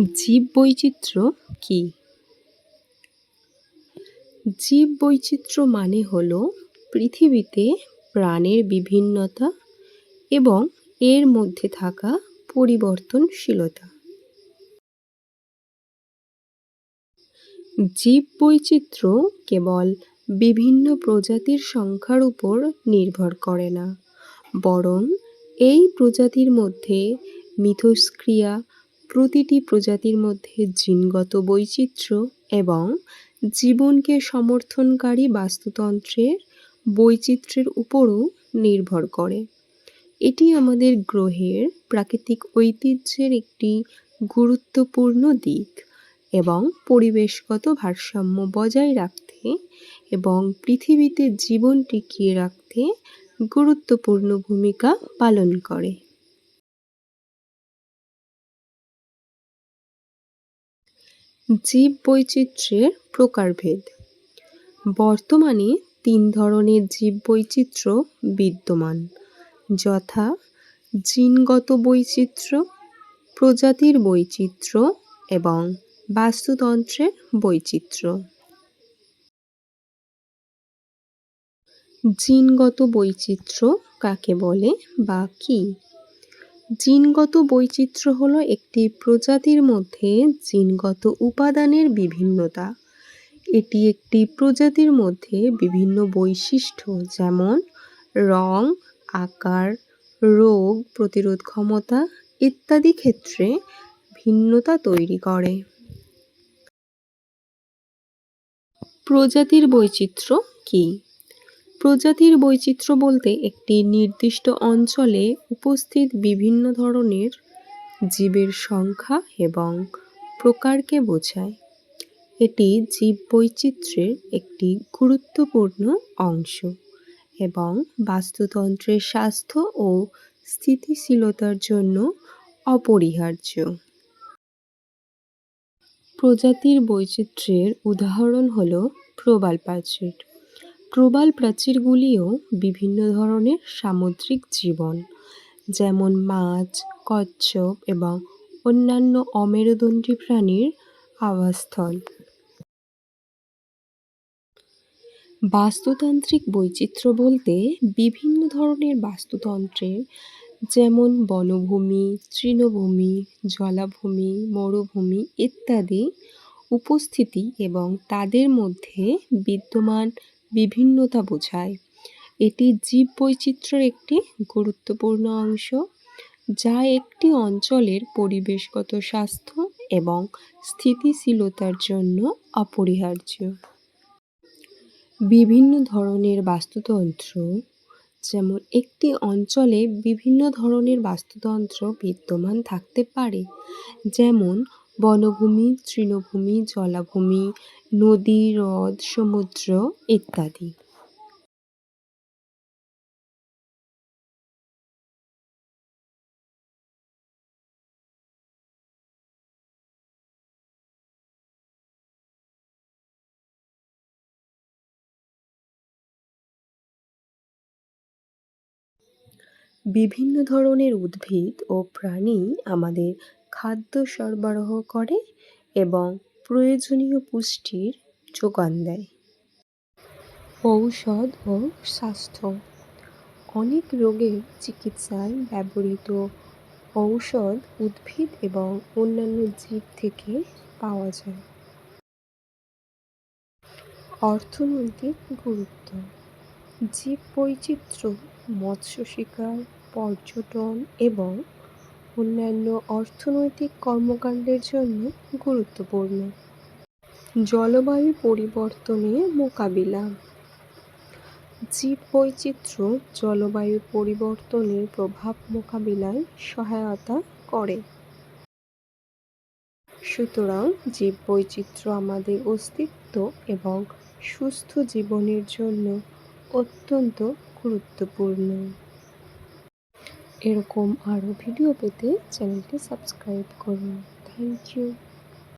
জীব বৈচিত্র্য কী? জীব বৈচিত্র্য মানে হল পৃথিবীতে প্রাণের বিভিন্নতা এবং এর মধ্যে থাকা পরিবর্তনশীলতা। জীব বৈচিত্র্য কেবল বিভিন্ন প্রজাতির সংখ্যার উপর নির্ভর করে না, বরং এই প্রজাতির মধ্যে মিথস্ক্রিয়া প্রতিটি প্রজাতির মধ্যে জিনগত বৈচিত্র্য এবং জীবনকে সমর্থনকারী বাস্তুতন্ত্রের বৈচিত্র্যের উপরও নির্ভর করে। এটি আমাদের গ্রহের প্রাকৃতিক ঐতিহ্যের একটি গুরুত্বপূর্ণ দিক এবং পরিবেশগত ভারসাম্য বজায় রাখতে এবং পৃথিবীতে জীবন টিকিয়ে রাখতে গুরুত্বপূর্ণ ভূমিকা পালন করে। জীব বৈচিত্র্যের প্রকারভেদ। বর্তমানে তিন ধরনের জীব বৈচিত্র্য বিদ্যমান, যথা জিনগত বৈচিত্র্য, প্রজাতির বৈচিত্র্য এবং বাস্তুতন্ত্রের বৈচিত্র্য। জিনগত বৈচিত্র্য কাকে বলে বা কী? জিনগত বৈচিত্র্য হল একটি প্রজাতির মধ্যে জিনগত উপাদানের বিভিন্নতা। এটি একটি প্রজাতির মধ্যে বিভিন্ন বৈশিষ্ট্য, যেমন রং, আকার, রোগ প্রতিরোধ ক্ষমতা ইত্যাদি ক্ষেত্রে ভিন্নতা তৈরি করে। প্রজাতির বৈচিত্র্য কী? প্রজাতির বৈচিত্র্য বলতে একটি নির্দিষ্ট অঞ্চলে উপস্থিত বিভিন্ন ধরনের জীবের সংখ্যা এবং প্রকারকে বোঝায়। এটি জীববৈচিত্র্যের একটি গুরুত্বপূর্ণ অংশ এবং বাস্তুতন্ত্রের স্বাস্থ্য ও স্থিতিশীলতার জন্য অপরিহার্য। প্রজাতির বৈচিত্র্যের উদাহরণ হল প্রবাল প্রাচীর প্রবাল প্রাচীরগুলিও বিভিন্ন ধরনের সামুদ্রিক জীবন, যেমন মাছ, কচ্ছপ এবং অন্যান্য অমেরুদণ্ডী প্রাণীর আবাসস্থল। বাস্তুতান্ত্রিক বৈচিত্র্য বলতে বিভিন্ন ধরনের বাস্তুতন্ত্রের যেমন বনভূমি, তৃণভূমি, জলাভূমি, মরুভূমি ইত্যাদি উপস্থিতি এবং তাদের মধ্যে বিদ্যমান বিভিন্নতা বোঝায়। এটি জীববৈচিত্র্যের একটি গুরুত্বপূর্ণ অংশ, যা একটি অঞ্চলের পরিবেশগত স্বাস্থ্য এবং স্থিতিশীলতার জন্য অপরিহার্য। বিভিন্ন ধরনের বাস্তুতন্ত্র, যেমন একটি অঞ্চলে বিভিন্ন ধরনের বাস্তুতন্ত্র বিদ্যমান থাকতে পারে, যেমন বনভূমি তৃণভূমি জলাভূমি নদী হ্রদ সমুদ্র ইত্যাদি। বিভিন্ন ধরনের উদ্ভিদ ও প্রাণী আমাদের খাদ্য সরবরাহ করে এবং প্রয়োজনীয় পুষ্টির যোগান দেয়। ঔষধ ও স্বাস্থ্য। অনেক রোগের চিকিৎসায় ব্যবহৃত ঔষধ উদ্ভিদ এবং অন্যান্য জীব থেকে পাওয়া যায়। অর্থনৈতিক গুরুত্ব। জীব বৈচিত্র্য মৎস্য শিকার, পর্যটন এবং অন্যান্য অর্থনৈতিক কর্মকাণ্ডের জন্য গুরুত্বপূর্ণ। জলবায়ু পরিবর্তনে মোকাবিলা। জীববৈচিত্র্য জলবায়ু পরিবর্তনের প্রভাব মোকাবিলায় সহায়তা করে। সুতরাং জীববৈচিত্র্য আমাদের অস্তিত্ব এবং সুস্থ জীবনের জন্য অত্যন্ত গুরুত্বপূর্ণ। এরকম আরও ভিডিও পেতে চ্যানেলটি সাবস্ক্রাইব করুন। Thank you